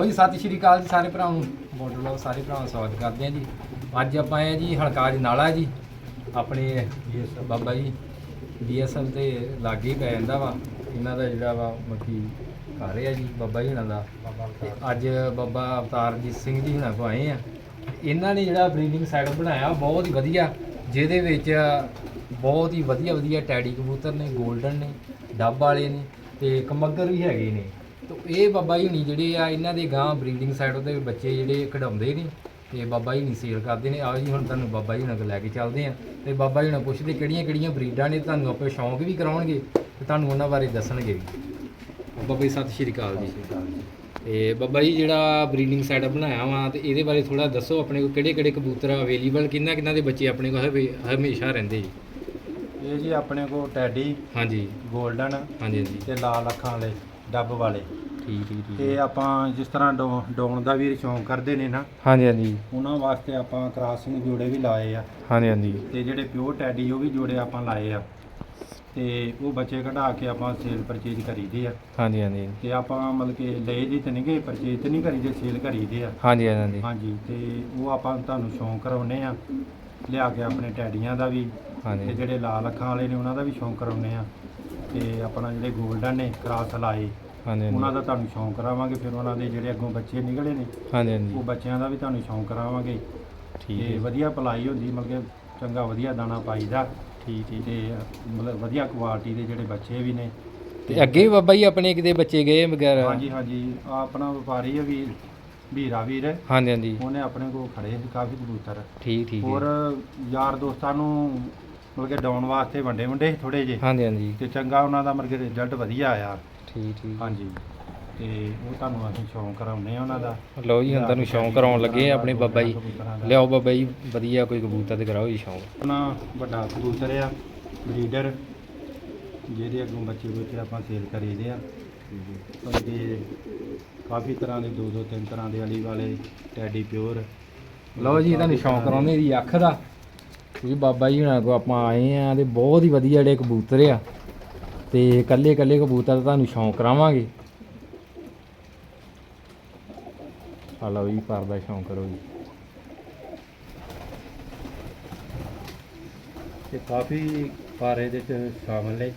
ਲਓ ਜੀ, ਸਤਿ ਸ਼੍ਰੀ ਅਕਾਲ ਜੀ ਸਾਰੇ ਭਰਾਵਾਂ ਨੂੰ। ਬੋਟਰ ਲਓ, ਸਾਰੇ ਭਰਾਵਾਂ ਦਾ ਸਵਾਗਤ ਕਰਦੇ ਹਾਂ ਜੀ। ਅੱਜ ਆਪਾਂ ਆਏ ਹਾਂ ਜੀ ਹਲਕਾ ਨਾਲਾ ਜੀ। ਆਪਣੇ ਬਾਬਾ ਜੀ ਡੀਐਸਐਲ ਤੇ ਲਾਗੇ ਹੀ ਪੈ ਜਾਂਦਾ ਵਾ। ਇਹਨਾਂ ਦਾ ਜਿਹੜਾ ਵਾ ਮੱਕੀ ਘਰ ਹੈ ਜੀ, ਬਾਬਾ ਜੀ ਹੁਣਾਂ ਦਾ। ਤੇ ਅੱਜ ਬਾਬਾ ਅਵਤਾਰਜੀਤ ਸਿੰਘ ਜੀ ਹੁਣਾਂ ਕੋ ਆਏ ਆ ਇਹਨਾਂ ਨੇ ਜਿਹੜਾ ਬਰੀਡਿੰਗ ਸੈਟਅਪ ਬਣਾਇਆ, ਬਹੁਤ ਹੀ ਵਧੀਆ। ਜਿਹਦੇ ਵਿੱਚ ਬਹੁਤ ਹੀ ਵਧੀਆ ਵਧੀਆ ਟੈਡੀ ਕਬੂਤਰ ਨੇ 골ਡਨ ਨੇ, ਡੱਬ ਵਾਲੇ ਨੇ, ਤੇ ਕਮੱਗਰ ਵੀ ਹੈਗੇ ਨੇ। ਤੇ ਇਹ ਬਾਬਾ ਜੀ ਹੁਣੀ ਜਿਹੜੇ ਆ ਇਹਨਾਂ ਦੇ ਗਾਂ ਬਰੀਡਿੰਗ ਸਾਈਡ ਦੇ ਬੱਚੇ ਜਿਹੜੇ ਕਢਾਉਂਦੇ ਨੇ ਤੇ ਬਾਬਾ ਜੀ ਨਹੀਂ ਸੇਲ ਕਰਦੇ ਨੇ। ਆਓ ਜੀ ਹੁਣ ਤੁਹਾਨੂੰ ਬਾਬਾ ਜੀ ਕੋਲ ਲੈ ਕੇ ਚੱਲਦੇ ਆ ਤੇ ਬਾਬਾ ਜੀ ਹੁਣਾਂ ਪੁੱਛਦੇ ਕਿਹੜੀਆਂ ਕਿਹੜੀਆਂ ਬਰੀਡਾਂ ਨੇ ਤੁਹਾਨੂੰ ਆਪੇ ਸ਼ੌਂਕ ਵੀ ਕਰਾਉਣਗੇ ਤੇ ਤੁਹਾਨੂੰ ਉਹਨਾਂ ਬਾਰੇ ਦੱਸਣਗੇ ਵੀ। ਬਾਬਾ ਜੀ ਸਤਿ ਸ਼੍ਰੀ ਅਕਾਲ ਜੀ। ਤੇ ਬਾਬਾ ਜੀ ਜਿਹੜਾ ਬਰੀਡਿੰਗ ਸੈਟਅਪ ਬਣਾਇਆ ਵਾ ਤੇ ਇਹਦੇ ਬਾਰੇ ਥੋੜਾ ਦੱਸੋ ਆਪਣੇ ਕੋਲ ਕਿਹੜੇ ਕਿਹੜੇ ਕਬੂਤਰ ਅਵੇਲੇਬਲ ਕਿੰਨਾ ਕਿੰਨਾ ਦੇ ਬੱਚੇ ਆਪਣੇ ਕੋਲ ਹਮੇ- ਹਮੇਸ਼ਾ ਰਹਿੰਦੇ ਜੀ? ਇਹ ਜੀ ਆਪਣੇ ਕੋਲ ਟੈਡੀ ਹਾਂਜੀ। 골ਡਨ ਹਾਂਜੀ ਹਾਂਜੀ। ਤੇ ਲਾਲ ਅੱਖਾਂ ਵਾਲੇ। ਡੱਬ ਵਾਲੇ। ਠੀਕ ਠੀਕ ਠੀਕ। ਤੇ ਆਪਾਂ ਜਿਸ ਤਰ੍ਹਾਂ ਡੋ- ਡਾਉਣ ਦਾ ਵੀ ਸ਼ੌਂਕ ਕਰਦੇ ਨੇ ਨਾ ਹਾਂਜੀ ਹਾਂਜੀ। ਉਹਨਾਂ ਵਾਸਤੇ ਆਪਾਂ ਕ੍ਰਾਸਿੰਗ ਜੋੜੇ ਵੀ ਲਾਏ ਆ। ਹਾਂਜੀ ਹਾਂਜੀ। ਤੇ ਜਿਹੜੇ ਪਿਓਰ ਟੈਡੀ ਉਹ ਵੀ ਜੋੜੇ ਆਪਾਂ ਲਾਏ ਆ। ਤੇ ਉਹ ਬੱਚੇ ਕਢਾ ਕੇ ਆਪਾਂ ਸੇਲ ਪਰਚੇਜ ਕਰੀਦੇ ਆ। ਹਾਂਜੀ ਹਾਂਜੀ। ਤੇ ਆਪਾਂ ਮਤਲਬ ਕਿ ਲਏ ਜੀ ਤੇ ਨਹੀਂ ਗਏ ਪਰਚੇਜ ਤੇ ਨਹੀਂ ਕਰੀਦੇ ਸੇਲ ਕਰੀਦੇ ਆ। ਹਾਂਜੀ ਹਾਂਜੀ ਹਾਂਜੀ। ਤੇ ਉਹ ਆਪਾਂ ਤੁਹਾਨੂੰ ਸ਼ੌਂਕ ਕਰਾਉਨੇ ਆ। ਲਿਆ ਕੇ ਆਪਣੇ ਟੈਡੀਆਂ ਦਾ ਵੀ ਤੇ ਹਾਂਜੀ ਜਿਹੜੇ ਲਾਲ ਅੱਖਾਂ ਵਾਲੇ ਨੇ ਉਹਨਾਂ ਦਾ ਵੀ ਸ਼ੌਂਕ ਕਰਾਉਨੇ ਆ। ਤੇ ਆਪਣਾ ਜਿਹੜੇ 골ਡਨ ਨੇ ਕ੍ਰਾਸ ਲਾਏ। ਹਾਂਜੀ ਉਹਨਾਂ ਦਾ ਤੁਹਾਨੂੰ ਸ਼ੌਂਕ ਕਰਾਵਾਂਗੇ ਫਿਰ ਉਹਨਾਂ ਦੇ ਜਿਹੜੇ ਅੱਗੋਂ ਬੱਚੇ ਨਿਕਲੇ ਨੇ ਹਾਂਜੀ ਉਹ ਹਾਂਜੀ ਬੱਚਿਆਂ ਦਾ ਵੀ ਤੁਹਾਨੂੰ ਸ਼ੌਂਕ ਕਰਾਵਾਂਗੇ। ਠੀਕ ਤੇ ਹੈ। ਵਧੀਆ ਪਲਾਈ ਹੁੰਦੀ ਮਤਲਬ ਕਿ ਚੰਗਾ ਵਧੀਆ ਦਾਣਾ ਪਾਈਦਾ। ਠੀਕ ਠੀਕ। ਤੇ ਮਤਲਬ ਵਧੀਆ ਕੁਆਲਿਟੀ ਦੇ ਜਿਹੜੇ ਬੱਚੇ ਵੀ ਨੇ। ਤੇ ਅੱਗੇ ਵੀ ਬਾਬਾ ਜੀ ਆਪਣੇ ਕਿਤੇ ਬੱਚੇ ਗਏ ਵਗੈਰਾ? ਹਾਂਜੀ ਹਾਂਜੀ। ਆਹ ਆਪਣਾ ਵਪਾਰੀ ਹੈ ਵੀਰ ਵੀਰਾ ਵੀਰ। ਹਾਂਜੀ ਹਾਂਜੀ। ਉਹਨੇ ਆਪਣੇ ਕੋਲ ਖੜੇ ਸੀ ਕਾਫੀ ਕਬੂਤਰ। ਠੀਕ ਠੀਕ ਹੋਰ ਹੈ। ਯਾਰ ਦੋਸਤਾਂ ਨੂੰ ਮਤਲਬ ਕਿ ਡਾਉਣ ਵਾਸਤੇ ਵੰਡੇ ਵੰਡੇ ਥੋੜੇ ਜਿਹੇ। ਹਾਂਜੀ ਹਾਂਜੀ। ਤੇ ਚੰਗਾ ਉਹਨਾਂ ਦਾ ਮਤਲਬ ਕਿ ਰਿਜ਼ਲਟ ਵਧੀਆ ਆਇਆ। ਠੀਕ ਠੀਕ। ਹਾਂਜੀ। ਤੇ ਉਹ ਤੁਹਾਨੂੰ ਅਸੀਂ ਸ਼ੌਂਕ ਕਰਾਉਂਦੇ ਆ ਉਹਨਾਂ ਦਾ। ਲਓ ਜੀ ਹੁਣ ਤੁਹਾਨੂੰ ਸ਼ੌਂਕ ਕਰਾਉਣ ਲੱਗੇ ਆ ਆਪਣੇ ਬਾਬਾ ਜੀ। ਲਿਆਓ ਬਾਬਾ ਜੀ ਵਧੀਆ ਕੋਈ ਕਬੂਤਰ ਤੇ ਕਰਾਓ ਜੀ ਸ਼ੌਂਕ। ਆਪਣਾ ਵੱਡਾ ਕਬੂਤਰ ਆ ਬਰੀਡਰ ਜਿਹਦੇ ਅੱਗੋਂ ਬੱਚੇ ਬੱਚੇ ਆਪਾਂ ਸੇਲ ਕਰੀਦੇ ਆ। ਤੇ ਕਾਫੀ ਤਰ੍ਹਾਂ ਦੇ ਦੋ ਦੋ ਤਿੰਨ ਤਰ੍ਹਾਂ ਦੇ ਅਲੀ ਵਾਲੇ ਟੈਡੀ ਪਿਓਰ ਲਓ ਜੀ ਤੁਹਾਨੂੰ ਸ਼ੌਂਕ ਕਰਾਉਂਦੇ ਦੀ ਅੱਖ ਦਾ। ਕਿਉਂਕਿ ਬਾਬਾ ਜੀ ਹੁਣਾਂ ਕੋ ਆਪਾਂ ਆਏ ਆ ਤੇ ਬਹੁਤ ਹੀ ਵਧੀਆ ਜਿਹੜੇ ਕਬੂਤਰ ਆ। ਤੇ ਇਕੱਲੇ ਇਕੱਲੇ ਕਬੂਤਰ ਦਾ ਤੁਹਾਨੂੰ ਸ਼ੌਂਕ ਕਰਾਵਾਂਗੇ। ਆ ਲਓ ਜੀ ਪਰ ਦਾ ਸ਼ੌਂਕ ਕਰੋ ਜੀ। ਤੇ ਕਾਫੀ ਪਾਰੇ ਦੇ ਚ ਸ਼ਾਮਲ ਨੇ।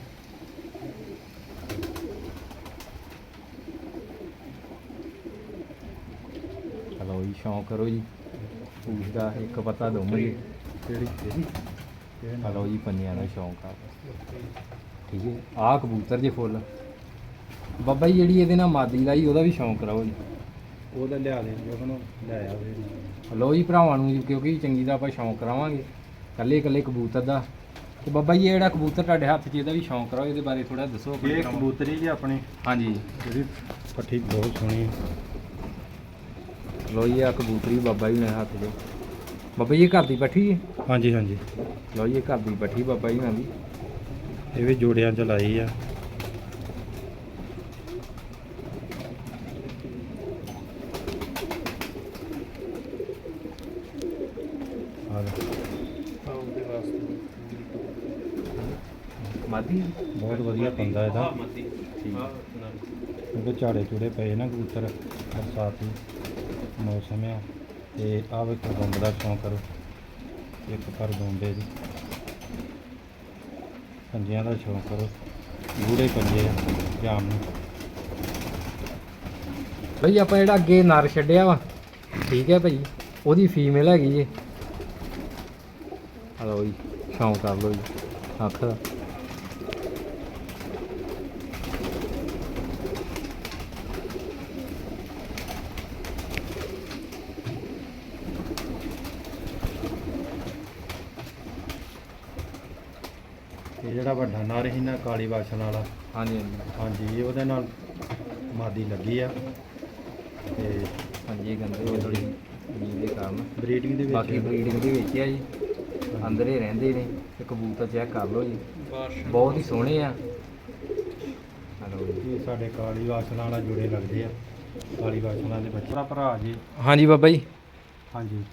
ਲਓ ਜੀ ਸ਼ੌਂਕ ਕਰੋ ਜੀ। ਪੂਛ ਦਾ ਇੱਕ ਪਤਾ ਦਊਂਗੇ ਜੀ ਕਿਹੜੀ ਆ ਜੀ ਪੰਨਿਆਂ ਦਾ ਸ਼ੌਂਕ ਆ। ਠੀਕ ਹੈ। ਆਹ ਕਬੂਤਰ ਜੇ ਫੁੱਲ। ਬਾਬਾ ਜੀ ਜਿਹੜੀ ਇਹਦੇ ਨਾਲ ਮਾਦੀ ਲਾਈ ਉਹਦਾ ਵੀ ਸ਼ੌਂਕ ਕਰਾਓ ਜੀ। ਉਹਦਾ ਲਿਆ ਦੇ ਉਹਨੂੰ ਲੈ ਆਵੇ। ਲਓ ਜੀ ਭਰਾਵਾਂ ਨੂੰ ਜੀ, ਕਿਉਂਕਿ ਚੰਗੀ ਦਾ ਆਪਾਂ ਸ਼ੌਂਕ ਕਰਾਵਾਂਗੇ। ਕੱਲੇ ਕੱਲੇ ਕਬੂਤਰ ਦਾ। ਤੇ ਬਾਬਾ ਜੀ ਇਹ ਜਿਹੜਾ ਕਬੂਤਰ ਤੁਹਾਡੇ ਹੱਥ 'ਚ ਇਹਦਾ ਵੀ ਸ਼ੌਂਕ ਕਰਾਓ ਇਹਦੇ ਬਾਰੇ ਥੋੜਾ ਦੱਸੋ ਆਪਣੇ ਇਹ ਭਰਾਵਾਂ ਨੂੰ। ਕਬੂਤਰੀ ਜੀ ਆਪਣੀ। ਹਾਂਜੀ। ਜਿਹੜੀ ਪੱਠੀ ਬਹੁਤ ਸੋਹਣੀ। ਲਓ ਜੀ ਆ ਕਬੂਤਰੀ ਬਾਬਾ ਜੀ ਨੇ ਹੱਥ 'ਚ। ਬਾਬਾ ਜੀ ਇਹ ਘਰ ਦੀ ਪੱਠੀ ਹੈ ਹਾਂਜੀ ਹਾਂਜੀ। ਲਓ ਜੀ ਇਹ ਘਰ ਦੀ ਪੱਠੀ ਬਾਬਾ ਜੀ ਨਾਲ ਦੀ ਇਹ ਵੀ ਜੋੜਿਆਂ ਚ ਲਾਈ ਆ। ਮਾਦੀ? ਬਹੁਤ ਵਧੀਆ ਪੰਦਾ ਇਹਦਾ। ਕਿਉਂਕਿ ਝਾੜੇ ਚੂੜੇ ਪਏ ਨਾ ਕਬੂਤਰ ਬਰਸਾਤੀ ਮੌਸਮ ਆ। ਤੇ ਆਹ ਵੇਖੋ ਗੁੰਬ ਦਾ ਸ਼ੌਂਕ ਕਰੋ? ਇੱਕ ਪਰ ਗੁੰਬੇ ਦੀ। ਪੰਜਿਆਂ ਦਾ ਸ਼ੌਂਕ ਕਰੋ? ਗੂੜੇ ਪੰਜੇ ਆ ਧਿਆਨ ਨੂੰ। ਭਾਈ ਆਪਾਂ ਜਿਹੜਾ ਅੱਗੇ ਨਰ ਛੱਡਿਆ ਵਾ, ਠੀਕ ਹੈ ਭਾਈ, ਉਹਦੀ ਫੀਮੇਲ ਹੈਗੀ ਜੇ। ਆ ਜੀ, ਸ਼ੌਂਕ ਕਰ ਲਓ ਜੀ, ਅੱਖ ਦਾ ਇਹ ਜਿਹੜਾ ਵੱਡਾ ਨਰ ਸੀ ਨਾ ਕਾਲੀ ਵਾਸ਼ਣ ਵਾਲਾ ਹਾਂਜੀ ਹਾਂਜੀ। ਹਾਂਜੀ ਉਹਦੇ ਨਾਲ ਮਾਦੀ ਲੱਗੀ ਆ। ਤੇ ਹਾਂਜੀ ਗੰਦੇ ਹੋਏ ਥੋੜੀ ਨੀਂਦ ਦੇ ਕਾਰਨ ਬਰੀਡਿੰਗ ਦੇ ਵਿੱਚ ਬਾਕੀ ਬਰੀਡਿੰਗ ਦੇ ਵਿੱਚ ਆ ਜੀ। ਅੰਦਰ ਹੀ ਰਹਿੰਦੇ ਨੇ। ਤੇ ਕਬੂਤਰ ਚੈੱਕ ਕਰ ਲਓ ਜੀ। ਬਹੁਤ ਹੀ ਸੋਹਣੇ ਆ। ਹਲੋ ਜੀ। ਸਾਡੇ ਕਾਲੀ ਵਾਸ਼ਣ ਵਾਲਾ ਜੁੜੇ ਲੱਗਦੇ ਆ। ਕਾਲੀ ਵਾਸ਼ਣ ਦੇ ਬੱਚੇ। ਭਰਾ ਜੀ। ਹਾਂਜੀ ਬਾਬਾ ਜੀ। ਹਾਂਜੀ।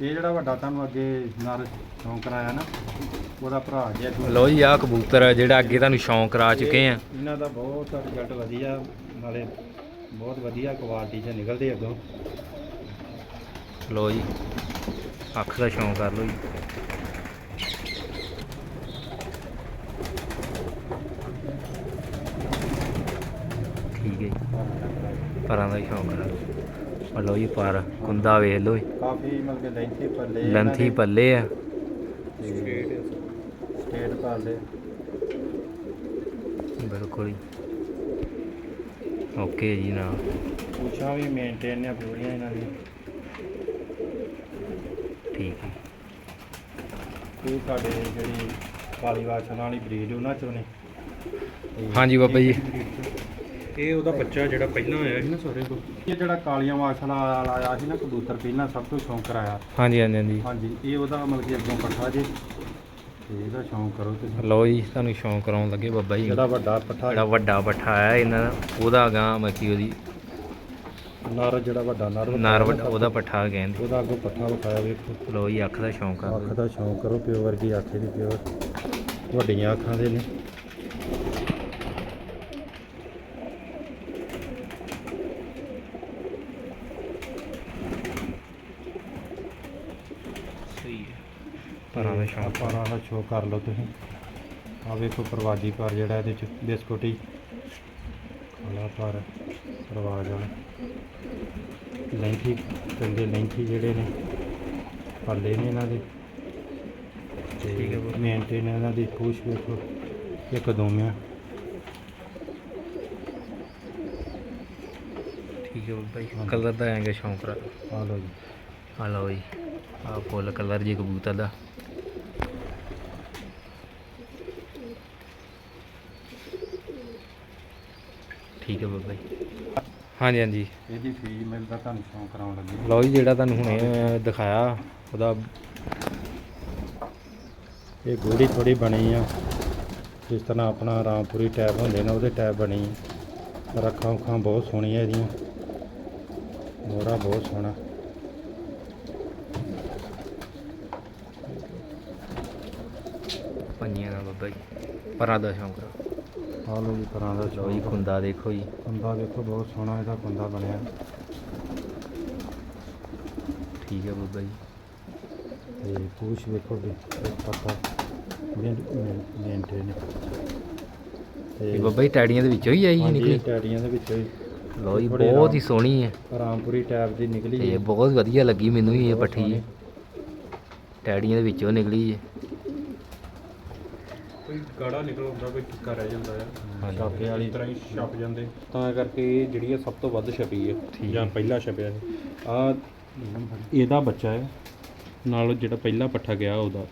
ਇਹ ਜਿਹੜਾ ਵੱਡਾ ਤੁਹਾਨੂੰ ਅੱਗੇ ਨਰ ਸ਼ੌਂਕ ਕਰਾਇਆ ਨਾ ਉਹਦਾ ਭਰਾ ਜੀ ਅੱਗੋਂ ਲਓ ਜੀ ਆਹ ਕਬੂਤਰ ਆ ਜਿਹੜਾ ਅੱਗੇ ਤੁਹਾਨੂੰ ਸ਼ੌਂਕ ਕਰਾ ਚੁੱਕੇ ਆ। ਇਹਨਾਂ ਦਾ ਬਹੁਤ ਰਿਜ਼ਲਟ ਵਧੀਆ ਨਾਲੇ ਬਹੁਤ ਵਧੀਆ ਕੁਆਲਿਟੀ 'ਚ ਨਿਕਲਦੇ ਅੱਗੋਂ। ਲੋ ਜੀ ਅੱਖ ਦਾ ਸ਼ੌਂਕ ਕਰ ਲੋ ਜੀ। ਠੀਕ ਹੈ ਜੀ ਪਰਾਂ ਦਾ ਹੀ ਸ਼ੌਂਕ ਕਰ ਲਓ। ਲੋ ਜੀ ਪਰ ਕੁੰਦਾ ਵੇਖ ਲੋ ਕਾਫੀ ਮਤਲਬ ਕਿ ਲੈਂਥੀ ਪੱਲੇ ਲੰਥੀ ਪੱਲੇ ਆ। ਸਟੇਟ ਪਾਲੇ। ਬਿਲਕੁਲ ਜੀ। ਓਕੇ ਜੀ ਨਾ। ਪੁੱਛਾਂ ਵੀ ਮੇਨਟੇਨ ਨੇ ਪੂਰੀਆਂ ਇਹਨਾਂ ਦੀ। ਠੀਕ ਹੈ। ਇਹ ਸਾਡੇ ਜਿਹੜੀ ਵਾਸ਼ਣ ਵਾਲੀ ਬਰੀਡ ਉਹਨਾਂ ਚੋਂ ਨੇ। ਤੇ ਹਾਂਜੀ ਬਾਬਾ ਜੀ। ਇਹ ਉਹਦਾ ਬੱਚਾ ਜਿਹੜਾ ਪਹਿਲਾਂ ਆਇਆ ਸੀ ਨਾ ਸਾਰੇ ਕੋਲ। ਇਹ ਜਿਹੜਾ ਕਾਲੀਆਂ ਵਾਲਾ ਆਇਆ ਸੀ ਨਾ ਕਬੂਤਰ ਪਹਿਲਾਂ ਸਭ ਤੋਂ ਸ਼ੌਂਕ ਕਰਾਇਆ। ਹਾਂਜੀ ਹਾਂਜੀ ਹਾਂਜੀ। ਹਾਂਜੀ ਇਹ ਉਹਦਾ ਮਤਲਬ ਕਿ ਅੱਗੋਂ ਪੱਠਾ ਜੇ। ਤੇ ਇਹਦਾ ਸ਼ੌਂਕ ਕਰੋ ਤੁਸੀਂ। ਲੋ ਜੀ ਤੁਹਾਨੂੰ ਸ਼ੌਂਕ ਕਰਾਉਣ ਲੱਗੇ ਬਾਬਾ ਜੀ। ਜਿਹੜਾ ਵੱਡਾ ਪੱਠਾ ਜਿਹੜਾ ਵੱਡਾ ਪੱਠਾ ਆਇਆ ਇਹਨਾਂ ਦਾ, ਉਹਦਾ ਗਾਂ ਮੱਕੀ ਉਹਦੀ ਨਰ ਜਿਹੜਾ ਵੱਡਾ ਨਰ ਨਾਰ ਵੱਡਾ ਉਹਦਾ ਪੱਠਾ ਕਹਿੰਦੇ ਉਹਦਾ ਅੱਗੋਂ ਪੱਠਾ ਵਿਖਾਇਆ ਵੇਖੋ। ਲੋ ਜੀ ਅੱਖ ਦਾ ਸ਼ੌਂਕ ਆ। ਅੱਖ ਦਾ ਸ਼ੌਂਕ ਕਰੋ ਪਿਓ ਵਰਗੀ ਅੱਖ ਦੀ ਪਿਓ ਵੱਡੀਆਂ ਅੱਖਾਂ ਦੇ ਨੇ ਸਹੀ ਹੈ ਪਰਾਂ ਦਾ ਸ਼ੌਂਕ ਪਰਾਂ ਦਾ ਸ਼ੌਂਕ ਕਰ ਲਓ ਤੁਸੀਂ। ਆ ਵੇਖੋ ਪ੍ਰਵਾਜੀ ਪਰ ਜਿਹੜਾ ਇਹਦੇ ਚ ਬਿਸਕੁਟੀ ਕਾਲਾ ਪਰ ਪ੍ਰਵਾਜ ਵਾਲਾ। ਲੈਂਥੀ ਕੰਦੇ ਲੈਂਥੀ ਜਿਹੜੇ ਨੇ ਪੱਲੇ ਨੇ ਇਹਨਾਂ ਦੇ। ਠੀਕ ਹੈ। ਮੇਨਟੇਨ ਇਹਨਾਂ ਦੀ ਪੂਛ ਵੇਖੋ ਇੱਕ ਦੋਮਿਆਂ ਠੀਕ ਹੈ ਜੀ ਕਲਰ ਦਾ ਆਏਗਾ ਸ਼ੌਂਕ ਰਾ ਆ ਲਓ ਜੀ। ਆ ਲਓ ਜੀ ਆ ਫੁੱਲ ਕਲਰ ਜੀ ਕਬੂਤਰ ਦਾ। ਠੀਕ ਹੈ ਬਾਬਾ ਜੀ। ਹਾਂਜੀ ਹਾਂਜੀ। ਇਹਦੀ ਫੀਮੇਲ ਦਾ ਤੁਹਾਨੂੰ ਸ਼ੌਂਕ ਕਰਾਉਣ ਲੱਗੇ। ਲਓ ਜੀ ਜਿਹੜਾ ਤੁਹਾਨੂੰ ਹੁਣੇ ਮੈਂ ਦਿਖਾਇਆ ਉਹਦਾ ਇਹ ਗੋੜੀ ਥੋੜੀ ਬਣੀ ਆ। ਜਿਸ ਤਰ੍ਹਾਂ ਆਪਣਾ ਰਾਮਪੁਰੀ ਟੈਬ ਹੁੰਦੇ ਨੇ ਉਹਦੇ ਟੈਬ ਬਣੀ। ਰੱਖਾਂ ਉਖਾਂ ਬਹੁਤ ਸੋਹਣੀਆਂ ਇਹਦੀਆਂ। ਮੋਹਰਾ ਬਹੁਤ ਸੋਹਣਾ। ਪੰਨੀਆਂ ਦਾ ਬਾਬਾ ਜੀ। ਪਰਾਂ ਦਾ ਸ਼ੌਂਕ। ਰਾ ਆ ਲਓ ਜੀ ਤਰ੍ਹਾਂ ਦਾ ਜੀ ਖੁੰਦਾ ਦੇਖੋ ਜੀ। ਕੁੰਦਾ ਵੇਖੋ ਬਹੁਤ ਸੋਹਣਾ ਇਹਦਾ ਕੁੰਦਾ ਬਣਿਆ। ਠੀਕ ਹੈ ਬਾਬਾ ਜੀ। ਤੇ ਪੂਛ ਵੇਖੋ ਵੀ ਪੱਕਾ ਮੇਨਟੇਨ ਇਹ ਬਾਬਾ ਜੀ ਟੈਡੀਆਂ ਦੇ ਵਿੱਚੋਂ ਹੀ ਆਈ ਹਾਂਜੀ, ਨਿਕਲੀ। ਟੈਡੀਆਂ ਦੇ ਵਿੱਚੋਂ ਹੀ। ਲਓ ਜੀ ਥੋੜ੍ਹੀ ਬਹੁਤ ਹੀ ਸੋਹਣੀ ਹੈ। ਰਾਮਪੁਰੀ ਟੈਬ ਦੀ ਨਿਕਲੀ ਇਹ ਹੈ। ਬਹੁਤ ਵਧੀਆ ਲੱਗੀ ਮੈਨੂੰ ਇਹ ਪੱਠੀ। ਟੈਡੀਆਂ ਦੇ ਵਿੱਚੋਂ ਨਿਕਲੀ ਹੈ ਕੋਈ ਗਾੜਾ ਨਿਕਲ ਆਉਂਦਾ ਕੋਈ ਟਿੱਕਾ ਰਹਿ ਜਾਂਦਾ ਆ। ਛਾਪੇ ਵਾਲੀ ਤਰ੍ਹਾਂ ਹੀ ਛਪ ਜਾਂਦੇ। ਤਾਂ ਕਰਕੇ ਇਹ ਜਿਹੜੀ ਆ ਸਭ ਤੋਂ ਵੱਧ ਛਪੀ ਹੈ ਠੀਕ। ਜਾਂ। ਪਹਿਲਾ ਛਪਿਆ ਹੈ ਆ ਇਹਦਾ ਬੱਚਾ ਹੈ ਨਾਲ ਜਿਹੜਾ ਪਹਿਲਾ ਪੱਠਾ ਗਿਆ ਉਹਦਾ।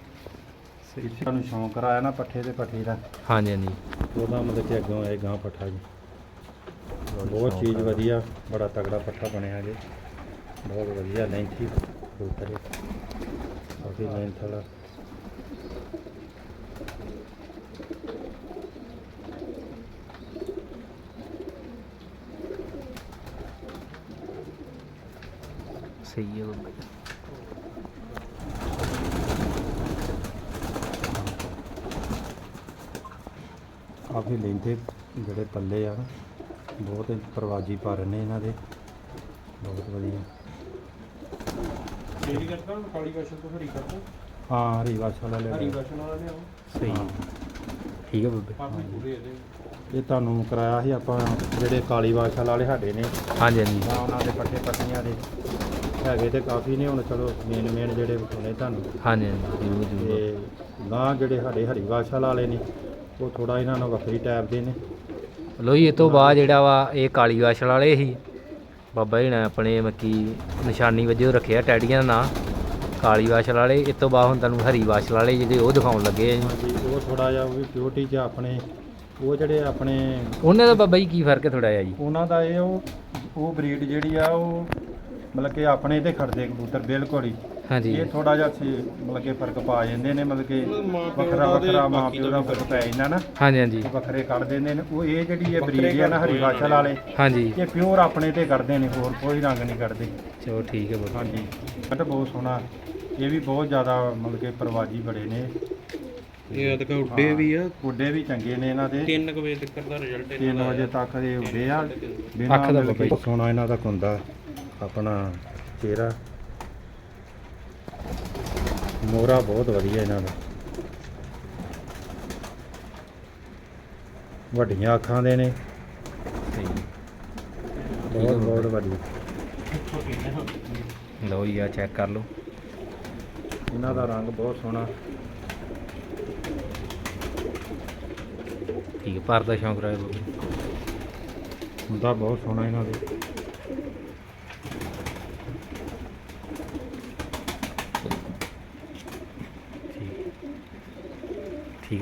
ਤੁਹਾਨੂੰ ਸ਼ੌਂਕ ਕਰਾਇਆ ਨਾ ਪੱਠੇ ਤੇ ਪੱਠੀ ਦਾ। ਹਾਂਜੀ ਹਾਂਜੀ। ਉਹਦਾ ਮਤਲਬ ਕਿ ਅੱਗੋਂ ਆਏ ਗਾਂ ਪੱਠਾ ਜੀ। ਬਹੁਤ ਚੀਜ਼। ਵਧੀਆ ਬੜਾ ਤਗੜਾ ਪੱਠਾ ਬਣਿਆ ਜੀ। ਬਹੁਤ ਵਧੀਆ ਲੈਂਥੀ ਕਬੂਤਰ ਹੈ ਕਾਫੀ ਲੈਂਥ ਵਾਲਾ। ਸਹੀ ਹੈ ਬਾਬਾ ਜੀ। ਕਾਫੀ ਲੈਂਥੇ ਜਿਹੜੇ ਪੱਲੇ ਆ ਬਹੁਤ ਪ੍ਰਵਾਜੀ ਪਰ ਨੇ ਇਹਨਾਂ ਦੇ। ਬਹੁਤ ਵਧੀਆ। ਤੇਰੀ ਕਰਦਾ ਕਾਲੀ ਵਾਸ਼ਲ ਤੋਂ ਹਰੀ ਕਰਦਾ ਹਾਂ ਹਰੀ ਵਾਲਾ ਵਾਸ਼ਲ ਵਾਲਾ ਸਹੀ। ਠੀਕ ਹੈ ਬਾਬਾ। ਇਹ ਤੁਹਾਨੂੰ ਕਰਾਇਆ ਸੀ ਆਪਾਂ ਜਿਹੜੇ ਕਾਲੀ ਵਾਸ਼ਾ ਵਾਲੇ ਸਾਡੇ ਨੇ। ਹਾਂਜੀ ਹਾਂਜੀ। ਉਹਨਾਂ ਦੇ ਪੱਠੇ ਪੱਟੀਆਂ ਦੇ। ਹੈਗੇ ਤੇ ਕਾਫੀ ਨੇ ਹੁਣ ਚਲੋ ਮੇਨ ਮੇਨ ਜਿਹੜੇ ਵਿਖਾਉਣੇ ਤੁਹਾਨੂੰ। ਹਾਂਜੀ ਹਾਂਜੀ ਜ਼ਰੂਰ ਜ਼ਰੂਰ। ਤੇ ਗਾਂ ਜਿਹੜੇ ਸਾਡੇ ਹਰੀ ਵਾਸ਼ਾ ਵਾਲੇ ਨੇ ਉਹ ਥੋੜਾ ਇਹਨਾਂ ਨਾਲ ਵੱਖਰੀ ਟਾਈਪ ਦੇ ਨੇ। ਲੋ ਜੀ ਇਹ ਤੋਂ ਬਾਅਦ ਜਿਹੜਾ ਵਾ ਇਹ ਕਾਲੀ ਵਾਸ਼ਲ ਵਾਲੇ ਸੀ ਬਾਬਾ ਜੀ ਨੇ ਆਪਣੇ ਮੱਕੀ ਨਿਸ਼ਾਨੀ ਵਜੋਂ ਰੱਖਿਆ ਟੈਡੀਆਂ ਦਾ ਨਾਂ ਕਾਲੀ ਵਾਸ਼ਲ ਵਾਲੇ। ਇਸ ਤੋਂ ਬਾਅਦ ਹੁਣ ਤੁਹਾਨੂੰ ਹਰੀ ਵਾਸ਼ਲ ਵਾਲੇ ਜਿਹੜੇ ਉਹ ਦਿਖਾਉਣ ਲੱਗੇ ਆ ਜੀ। ਹਾਂਜੀ ਉਹ ਥੋੜਾ ਜਿਹਾ ਉਹ ਵੀ ਪਿਓਰਟੀ 'ਚ ਆਪਣੇ ਉਹ ਜਿਹੜੇ ਆਪਣੇ ਉਹਨਾਂ ਦਾ ਬਾਬਾ ਜੀ ਕੀ ਫ਼ਰਕ ਹੈ ਥੋੜਾ ਜਿਹਾ ਜੀ? ਉਹਨਾਂ ਦਾ ਇਹ ਉਹ ਉਹ ਬਰੀਡ ਜਿਹੜੀ ਆ ਉਹ ਮਤਲਬ ਕਿ ਆਪਣੇ ਤੇ ਖੜਦੇ ਕਬੂਤਰ ਬਿਲਕੁਲ ਹੀ। ਹਾਂਜੀ। ਇਹ ਥੋੜਾ ਜਿਹਾ ਸੀ ਮਤਲਬ ਕਿ ਫ਼ਰਕ ਪਾ ਜਾਂਦੇ ਨੇ ਮਤਲਬ ਕਿ ਵੱਖਰਾ ਦਾ ਵੱਖਰਾ ਮਾਂ ਪਿਓ ਦਾ ਫ਼ਰਕ ਪੈ ਜਾਂਦਾ ਨਾ। ਹਾਂਜੀ ਹਾਂਜੀ। ਵੱਖਰੇ ਕੱਢ ਦਿੰਦੇ ਨੇ ਉਹ ਇਹ ਜਿਹੜੀ ਇਹ ਬਰੀਡ ਆ ਨਾ ਕੱਢ ਹਰੀ ਹੋਏ ਵਾਸ਼ਲ ਵਾਲੇ ਹਾਂਜੀ। ਇਹ ਪਿਓਰ ਆਪਣੇ ਤੇ ਕੱਢਦੇ ਨੇ ਹੋਰ ਕੋਈ ਰੰਗ ਨਹੀਂ ਕੱਢਦੇ। ਚਲੋ ਠੀਕ ਹੈ ਬਾਬਾ ਹਾਂਜੀ। ਬਟ ਬਹੁਤ ਸੋਹਣਾ ਇਹ ਵੀ ਬਹੁਤ ਜ਼ਿਆਦਾ ਮਤਲਬ ਕਿ ਪਰਵਾਜੀ ਬੜੇ ਨੇ। ਇਹ ਅਦਕਾ ਉੱਡੇ ਵੀ ਆ। ਉੱਡੇ ਵੀ ਚੰਗੇ ਨੇ ਇਹਨਾਂ ਦੇ। 3 ਵਜੇ ਤੱਕ ਦਾ ਰਿਜ਼ਲਟ 3 ਵਜੇ ਤੱਕ ਇਹ ਉੱਡੇ ਆ। ਬਿਨਾਂ ਅੱਖ ਦਾ ਸੋਨਾ ਇਹਨਾਂ ਦਾ ਕੁੰਦਾ ਆਪਣਾ ਚਿਹਰਾ। ਮੋਰਾ ਬਹੁਤ ਵਧੀਆ ਇਹਨਾਂ ਦਾ। ਵੱਡੀਆਂ ਅੱਖਾਂ ਦੇ ਨੇ। ਬਹੁਤ ਬਹੁਤ ਵਧੀਆ। ਲਓ ਜੀ ਆ ਚੈੱਕ ਕਰ ਲਓ। ਇਹਨਾਂ ਦਾ ਰੰਗ ਬਹੁਤ ਸੋਹਣਾ। ਠੀਕ ਪਰ ਦਾ ਸ਼ੌਂਕ ਰਿਹਾ ਬਾਬਾ ਹੁੰਦਾ ਬਹੁਤ ਸੋਹਣਾ ਇਹਨਾਂ ਦੇ।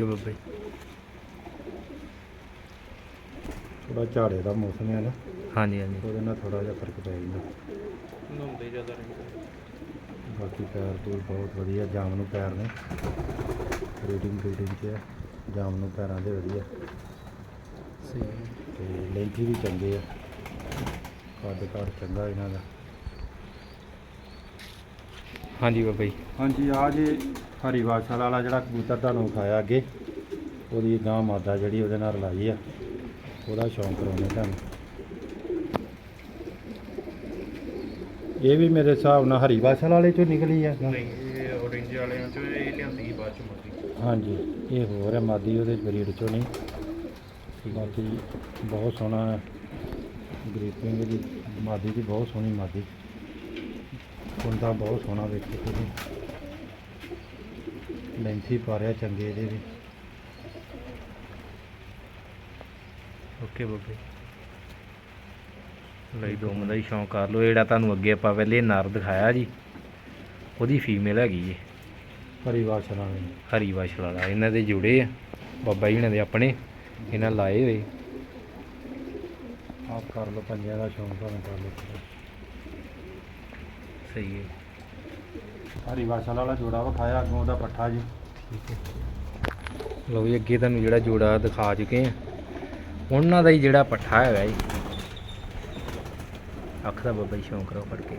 ਹੈ ਬਾਬਾ। ਥੋੜਾ ਝਾੜੇ ਦਾ ਮੌਸਮ ਹੈ ਨਾ। ਹਾਂਜੀ ਹਾਂਜੀ। ਉਹਦੇ ਨਾਲ ਥੋੜਾ ਜਿਹਾ ਫ਼ਰਕ ਪੈ ਜਾਂਦਾ। ਨਹਾਉਂਦੇ ਜ਼ਿਆਦਾ ਰਹਿੰਦੇ ਬਾਕੀ ਪੈਰ ਤੋਂ ਬਹੁਤ ਵਧੀਆ ਜਾਮ ਨੂੰ ਪੈਰ ਨੇ। ਰੀਡਿੰਗ ਰੀਡਿੰਗ ਚ ਆ ਜਾਮ ਨੂੰ ਪੈਰਾਂ ਦੇ ਵਧੀਆ। ਸਹੀ ਤੇ ਲੈਂਥੀ ਵੀ ਚੰਗੇ ਆ। ਕੱਦ ਕਾਠ ਚੰਗਾ ਇਹਨਾਂ ਦਾ। ਹਾਂਜੀ ਬਾਬਾ ਜੀ। ਹਾਂਜੀ ਆ ਜੇ ਹਰੀਵਾਸਲ ਵਾਲਾ ਜਿਹੜਾ ਕਬੂਤਰ ਤੁਹਾਨੂੰ ਵਿਖਾਇਆ ਅੱਗੇ ਉਹਦੀ ਗਾਂ ਮਾਦਾ ਜਿਹੜੀ ਉਹਦੇ ਨਾਲ ਰਲਾਈ ਆ ਉਹਦਾ ਸ਼ੌਂਕ ਕਰਾਉਣੇ ਤੁਹਾਨੂੰ। ਇਹ ਵੀ ਮੇਰੇ ਹਿਸਾਬ ਨਾਲ ਹਰੀਵਾਸਲ ਵਾਲੇ ਚੋਂ ਨਿਕਲੀ ਆ। ਨਹੀਂ ਇਹ orange ਵਾਲਿਆਂ ਚੋਂ ਇਹ ਲਿਆਂਦੀ ਬਾਅਦ ਚ ਮਰਦੀ ਹਾਂਜੀ ਇਹ ਹੋਰ ਹੈ ਮਾਦੀ ਉਹਦੇ ਬਰੀਡ ਚੋਂ ਨਹੀਂ। ਬਾਕੀ ਬਹੁਤ ਸੋਹਣਾ ਗ੍ਰੀਪਿੰਗ ਦੀ ਮਾਦੀ ਦੀ ਬਹੁਤ ਸੋਹਣੀ ਮਾਦੀ। ਕੁੰਦਾ ਬਹੁਤ ਸੋਹਣਾ ਵੇਖੋ ਤੁਸੀਂ। ਲੈਂਥੀ ਪਾ ਰਿਹਾ ਚੰਗੇ ਇਹਦੇ ਵੀ। ਓਕੇ ਬਾਬਾ। ਲਈ ਦੋ ਮੁੰਡਾ ਹੀ ਸ਼ੌਂਕ ਕਰ ਲਓ ਜਿਹੜਾ ਤੁਹਾਨੂੰ ਅੱਗੇ ਆਪਾਂ ਪਹਿਲੇ ਨਰ ਦਿਖਾਇਆ ਜੀ ਉਹਦੀ ਫੀਮੇਲ ਹੈਗੀ ਜੀ। ਹਰੀਵਾਸਲ ਵਾਲੇ। ਹਰੀ ਵਾਸ਼ਲ ਵਾਲਾ ਇਹਨਾਂ ਦੇ ਜੁੜੇ ਆ ਬਾਬਾ ਜੀ ਇਹਨਾਂ ਦੇ ਆਪਣੇ ਇਹਨਾਂ ਲਾਏ ਹੋਏ। ਆਪ ਕਰ ਲਓ ਪੰਜਾਂ ਦਾ ਸ਼ੌਂਕ ਭਾਵੇਂ ਕਰ ਲਓ। ਸਹੀ ਹੈ। ਹਰੀਵਾਸਲ ਵਾਲਾ ਜੋੜਾ ਵਿਖਾਇਆ, ਅੱਗੋਂ ਉਹਦਾ ਪੱਠਾ ਜੀ। ਠੀਕ ਹੈ ਲਓ ਜੀ, ਅੱਗੇ ਤੁਹਾਨੂੰ ਜਿਹੜਾ ਜੋੜਾ ਦਿਖਾ ਚੁੱਕੇ ਆ ਉਹਨਾਂ ਦਾ ਹੀ ਜਿਹੜਾ ਪੱਠਾ ਹੈਗਾ ਜੀ। ਅੱਖ ਦਾ ਬਾਬਾ ਜੀ, ਸ਼ੌਂਕ ਕਰੋ ਫੜ ਕੇ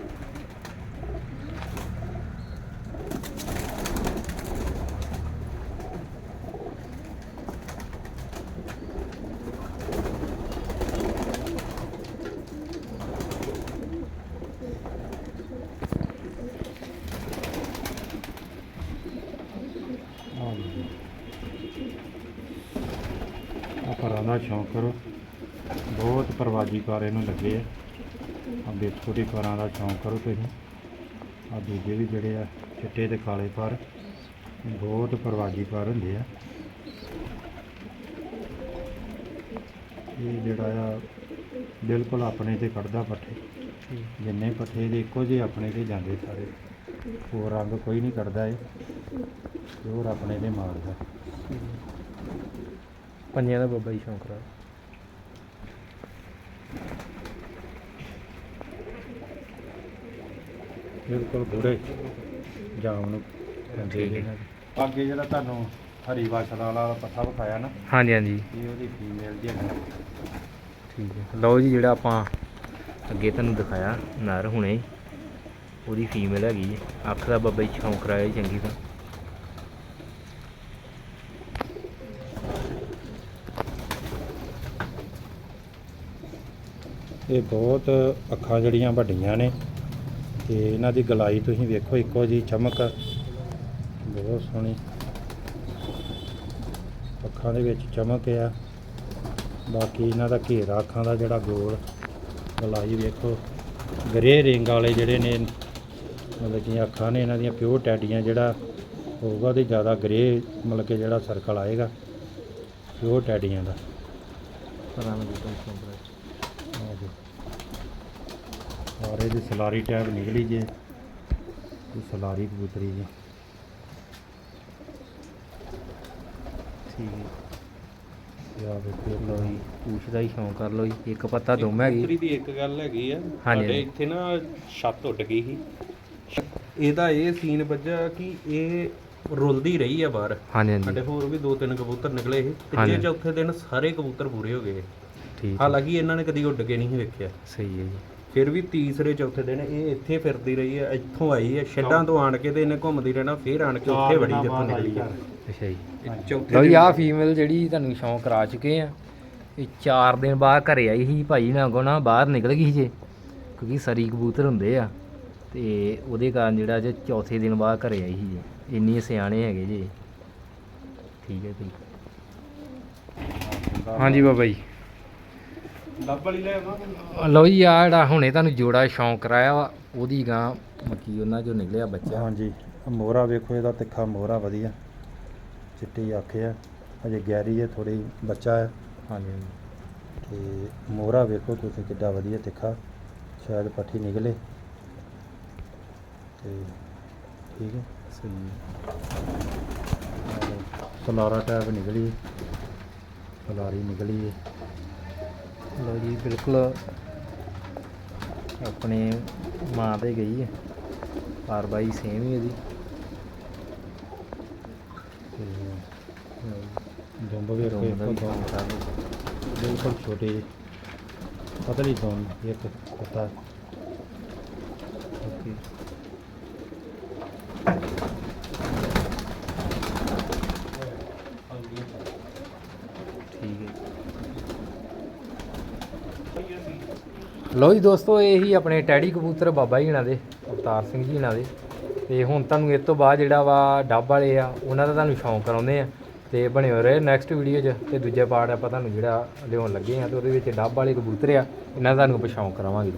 ਹਾਂਜੀ ਆ ਸ਼ੌਂਕ ਕਰੋ। ਬਹੁਤ ਪਰਵਾਜੀ ਕਾਰ ਇਹਨੂੰ ਲੱਗੇ ਆ। ਆ ਬਿਸਕੁਟੀ ਪਰਾਂ ਦਾ ਸ਼ੌਂਕ ਕਰੋ ਤੁਸੀਂ। ਆ ਦੂਜੇ ਵੀ ਜਿਹੜੇ ਆ, ਚਿੱਟੇ ਤੇ ਕਾਲੇ ਪਰ ਬਹੁਤ ਪਰਵਾਜੀ ਪਰ ਹੁੰਦੇ ਆ। ਇਹ ਜਿਹੜਾ ਆ, ਬਿਲਕੁਲ ਆਪਣੇ ਤੇ ਕੱਢਦਾ ਪੱਠੇ। ਜਿੰਨੇ ਪੱਠੇ ਦੇ ਇੱਕੋ ਜਿਹੇ ਆਪਣੇ ਤੇ ਜਾਂਦੇ ਸਾਰੇ। ਹੋਰ ਰੰਗ ਕੋਈ ਨਹੀਂ ਕੱਢਦਾ ਇਹ। ਹੋਰ ਆਪਣੇ ਤੇ ਮਾਰਦਾ। ਪੰਜਾਂ ਦਾ ਬਾਬਾ ਜੀ ਸ਼ੌਂਕ ਕਰੋ ਬਿਲਕੁਲ ਗੂੜੇ। ਜਾਮ ਨੂੰ। ਪੈਂਦੇ ਅੱਗੇ ਜਿਹੜਾ ਤੁਹਾਨੂੰ ਹਰੀ ਵਾਸ਼ਲ ਵਾਲਾ ਪੱਠਾ ਵਿਖਾਇਆ ਨਾ ਹਾਂਜੀ ਹਾਂਜੀ। ਇਹ ਉਹਦੀ ਫੀਮੇਲ ਦੀ ਹੈ। ਠੀਕ ਹੈ। ਲਓ ਜੀ ਜਿਹੜਾ ਆਪਾਂ ਅੱਗੇ ਤੁਹਾਨੂੰ ਦਿਖਾਇਆ ਨਰ ਹੁਣੇ। ਉਹਦੀ ਫੀਮੇਲ ਹੈਗੀ ਜੀ। ਅੱਖ ਦਾ ਬਾਬਾ ਜੀ ਸ਼ੌਂਕ ਕਰਾਇਆ ਜੀ ਚੰਗੀ ਤਰ੍ਹਾਂ। ਇਹ ਬਹੁਤ ਅੱਖਾਂ ਜਿਹੜੀਆਂ ਵੱਡੀਆਂ ਨੇ ਤੇ ਇਹਨਾਂ ਦੀ ਗਲਾਈ ਤੁਸੀਂ ਵੇਖੋ ਇੱਕੋ ਜੀ ਚਮਕ। ਬਹੁਤ ਸੋਹਣੀ। ਅੱਖਾਂ ਦੇ ਵਿੱਚ ਚਮਕ ਆ। ਬਾਕੀ ਇਹਨਾਂ ਦਾ ਘੇਰਾ ਅੱਖਾਂ ਦਾ ਜਿਹੜਾ ਗੋਲ ਗਲਾਈ ਵੇਖੋ। ਗਰੇ ਰਿੰਗ ਵਾਲੇ ਜਿਹੜੇ ਨੇ, ਮਤਲਬ ਕਿ ਅੱਖਾਂ ਨੇ ਇਹਨਾਂ ਦੀਆਂ ਪਿਓਰ ਟੈਡੀਆਂ ਜਿਹੜਾ ਹੋਊਗਾ ਉਹਦੇ ਜ਼ਿਆਦਾ ਗਰੇ, ਮਤਲਬ ਕਿ ਜਿਹੜਾ ਸਰਕਲ ਆਏਗਾ ਪਿਓਰ ਟੈਡੀਆਂ ਦਾ। ਪਰਾਂ ਦਾ ਬਾਬਾ ਜੀ ਸ਼ੌਂਕ ਕਰਾਇਆ ਆਹ ਔਰ ਇਹਦੀ ਸਲਾਰੀ ਟੈਬ ਨਿਕਲੀ ਜੇ। ਇਹ ਸਲਾਰੀ ਕਬੂਤਰੀ ਜੀ। ਠੀਕ। ਆ ਵੇਖੋ। ਲਓ ਜੀ ਪੂਛ ਦਾ ਹੀ ਸ਼ੌਂਕ ਕਰ ਜੀ। ਇੱਕ ਪੱਤਾ ਦੁੰਮ ਹੈਗੀ ਕਬੂਤਰੀ ਦੀ ਇੱਕ ਗੱਲ ਹੈਗੀ ਆ। ਸਾਡੇ ਇੱਥੇ ਨਾ ਛੱਤ ਉੱਡ ਗਈ ਸੀ। ਇਹਦਾ ਇਹ ਸੀਨ ਵੱਜਾ ਕਿ ਇਹ ਰੁਲਦੀ ਰਹੀ ਆ ਬਾਹਰ। ਹਾਂਜੀ ਸਾਡੇ ਹਾਂਜੀ ਹੋਰ ਵੀ ਦੋ ਤਿੰਨ ਕਬੂਤਰ ਨਿਕਲੇ ਸੀ। ਹਾਂਜੀ। ਤੀਜੇ ਚੌਥੇ ਦਿਨ ਸਾਰੇ ਕਬੂਤਰ ਪੂਰੇ ਹੋ ਗਏ। ਠੀਕ। ਹਾਲਾਂਕਿ ਇਹਨਾਂ ਨੇ ਕਦੀ ਉੱਡ ਕੇ ਨਹੀਂ ਸੀ ਵੇਖਿਆ। ਸਹੀ ਹੈ ਜੀ। ਫਿਰ ਵੀ ਤੀਸਰੇ ਚੌਥੇ ਦਿਨ ਇਹ ਇੱਥੇ ਫਿਰਦੀ ਰਹੀ ਹੈ ਇੱਥੋਂ ਆਈ ਹੈ ਛੱਡਾਂ ਤੋਂ ਆਣ ਕੇ ਤੇ ਇਹਨੇ ਘੁੰਮਦੀ ਰਹਿਣਾ ਫਿਰ ਆਣ ਕੇ ਉੱਥੇ ਵੜੀ ਜਿੱਥੋਂ ਨਿਕਲੀ ਹੈ। ਅੱਛਾ ਜੀ। ਚੌਥੇ ਲਓ ਜੀ ਆਹ ਫੀਮੇਲ ਜਿਹੜੀ ਤੁਹਾਨੂੰ ਸ਼ੌਂਕ ਕਰਾ ਚੁੱਕੇ ਆ ਇਹ 4 ਦਿਨ ਬਾਅਦ ਘਰੇ ਆਈ ਸੀ ਭਾਈ ਨਾ ਬਾਹਰ ਨਿਕਲ ਗਈ ਜੇ ਕਿਉਂਕਿ ਸਰੀ ਕਬੂਤਰ ਹੁੰਦੇ ਆ ਤੇ ਉਹਦੇ ਕਾਰਨ ਜਿਹੜਾ ਜੇ ਚੌਥੇ ਦਿਨ ਬਾਅਦ ਘਰੇ ਆਈ ਸੀ ਜੇ ਇੰਨੀ ਸਿਆਣੇ ਹੈਗੇ ਜੀ। ਠੀਕ ਹੈ ਜੀ। ਹਾਂਜੀ ਬਾਬਾ ਜੀ। ਲੱਭ ਵਾਲੀ ਲੈ ਆਵਾਂ ਲਓ ਜੀ ਆ ਜਿਹੜਾ ਹੁਣੇ ਤੁਹਾਨੂੰ ਜੋੜਾ ਸ਼ੌਂਕ ਕਰਾਇਆ ਵਾ ਉਹਦੀ ਗਾਂ ਮੱਕੀ ਉਹਨਾਂ ਚੋਂ ਨਿਕਲਿਆ ਬੱਚਾ। ਹਾਂਜੀ ਮੋਹਰਾ ਵੇਖੋ ਇਹਦਾ ਤਿੱਖਾ ਮੋਹਰਾ ਵਧੀਆ। ਚਿੱਟੀ ਅੱਖ ਹੈ ਅਜੇ ਗੈਰੀ ਹੈ ਥੋੜੀ ਬੱਚਾ ਹੈ। ਹਾਂਜੀ ਹਾਂਜੀ। ਤੇ ਮੋਹਰਾ ਵੇਖੋ ਤੁਸੀਂ ਕਿੱਡਾ ਵਧੀਆ ਤਿੱਖਾ ਸ਼ਾਇਦ ਪੱਠੀ ਨਿਕਲੇ। ਤੇ ਠੀਕ ਹੈ। ਸਹੀ ਸਲਾਰਾ ਟੈਬ ਨਿਕਲੀ ਸਲਾਰੀ ਨਿਕਲੀ ਹੈ। ਲਓ ਜੀ ਬਿਲਕੁਲ ਆਪਣੇ ਮਾਂ ਤੇ ਗਈ ਹੈ। ਪਰ ਬਾਈ ਸੇਮ ਹੀ ਇਹਦੀ ਤੇ ਲਓ ਜੀ, ਦੁੰਬ ਵੇਖੋ ਰੋਮ ਦਾ ਵੀ ਆ। ਬਿਲਕੁਲ ਛੋਟੀ ਜਿਹੀ। ਪਤਲੀ ਦੁੰਬ ਇੱਕ ਓਕੇ। ਲੋ ਜੀ ਦੋਸਤੋ, ਇਹ ਹੀ ਆਪਣੇ ਟੈਡੀ ਕਬੂਤਰ ਬਾਬਾ ਜੀ ਹਣਾ ਦੇ, ਅਵਤਾਰ ਸਿੰਘ ਜੀ ਹਣਾ ਦੇ। ਤੇ ਹੁਣ ਤੁਹਾਨੂੰ ਇਸ ਤੋਂ ਬਾਅਦ ਜਿਹੜਾ ਵਾ ਡੱਬ ਵਾਲੇ ਆ, ਉਹਨਾਂ ਦਾ ਤੁਹਾਨੂੰ ਸ਼ੌਂਕ ਕਰਾਉਂਦੇ ਆ। ਤੇ ਬਣਿਓ ਰਹੇ ਨੈਕਸਟ ਵੀਡੀਓ 'ਚ, ਤੇ ਦੂਜਾ ਪਾਰਟ ਆਪਾਂ ਤੁਹਾਨੂੰ ਜਿਹੜਾ ਲਿਆਉਣ ਲੱਗੇ ਆ, ਤੇ ਉਹਦੇ ਵਿੱਚ ਡੱਬ ਵਾਲੇ ਕਬੂਤਰ ਆ, ਇਹਨਾਂ ਦਾ ਤੁਹਾਨੂੰ ਆਪਾਂ ਸ਼ੌਂਕ ਕਰਾਵਾਂਗੇ।